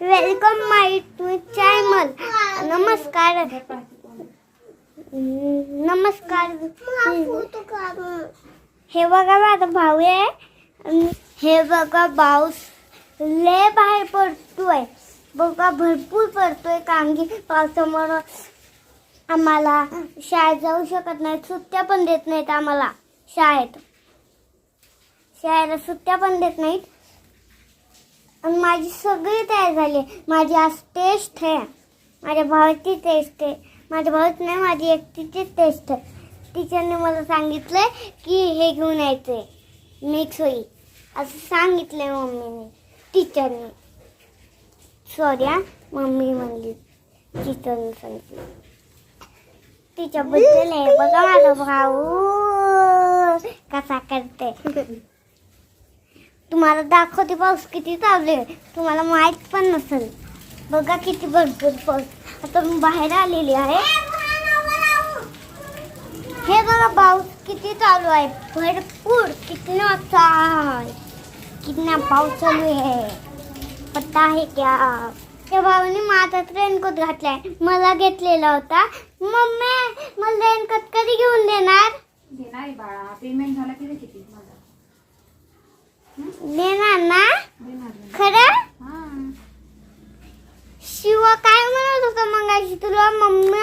Welcome my to channel. नमस्कार. नमस्कार. हे बघा माझा भाऊ आहे. हे बघा पाऊस लय बाहेर पडतोय. बघा भरपूर पडतोय कारण की पावसामुळं आम्हाला शाळेत जाऊ शकत नाही. सुट्ट्या पण देत नाहीत आम्हाला शाळेत. शाळेला सुट्ट्या पण देत नाहीत. आणि माझी सगळी तयार झाली. माझी आज टेस्ट आहे. माझ्या भावाची टेस्ट आहे. माझ्या भाऊच नाही माझी एकटीची टेस्ट आहे. टीचरने मला सांगितलं की हे घेऊन यायचंय. मिक्स होईल. असं सांगितलंय मम्मीने. टीचरने सॉरी हा. मम्मी म्हणली. टीचरने सांगितलं. तिच्याबद्दल आहे बघा माझा भाऊ. कसा करते तुम्हाला दाखवते पाऊस किती चालू आहे. तुम्हाला माहीत पण नसेल. बघा किती भरपूर पाऊस. आता मी बाहेर आलेली आहे. हे बघा पाऊस किती चालू आहे. भरपूर. कितना चाल कितना पाऊस चालू आहे. पत्ता आहे क्या? त्या भावाने माझा रेनकोट घातलाय. मला घेतलेला होता. मम्मी मला रेनकोट कधी घेऊन देणार? देणार बाळा. पेमेंट झाला किती किती देणार ना. खरं? हा. शिव काय म्हणत होता मगाशी? तुला मम्मी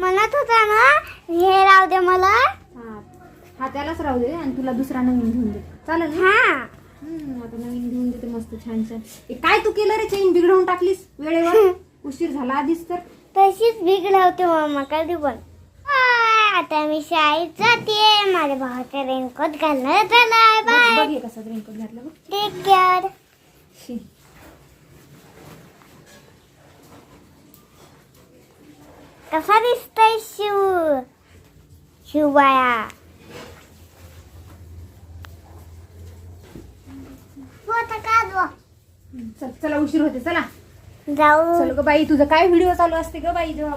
म्हणत होता ना हे राहू दे मला. हा. हा त्यालाच राहू दे आणि तुला दुसरा नवीन घेऊन दे. चालेल ना? हा. हम्म, आता नवीन घेऊन देते मस्त छान छान ए, काय तू केलं रे चेन? बिघडवून टाकलीस वेळेवर? उशीर झाला आधीच तर. तशीच बिघडवते मम्मा कधी पण. आता मी शाळेत जाते. माझ्या भावाचा रेनकोट घालणार बघ बाय. बघ कसा रेनकोट घातला बघ. Take care. कसा दिसतोय शिव शिवबाया चल चला उशीर होते चला. जाऊ. चल ग बाई तुझं काय व्हिडिओ चालू असते ग बाई जेव्हा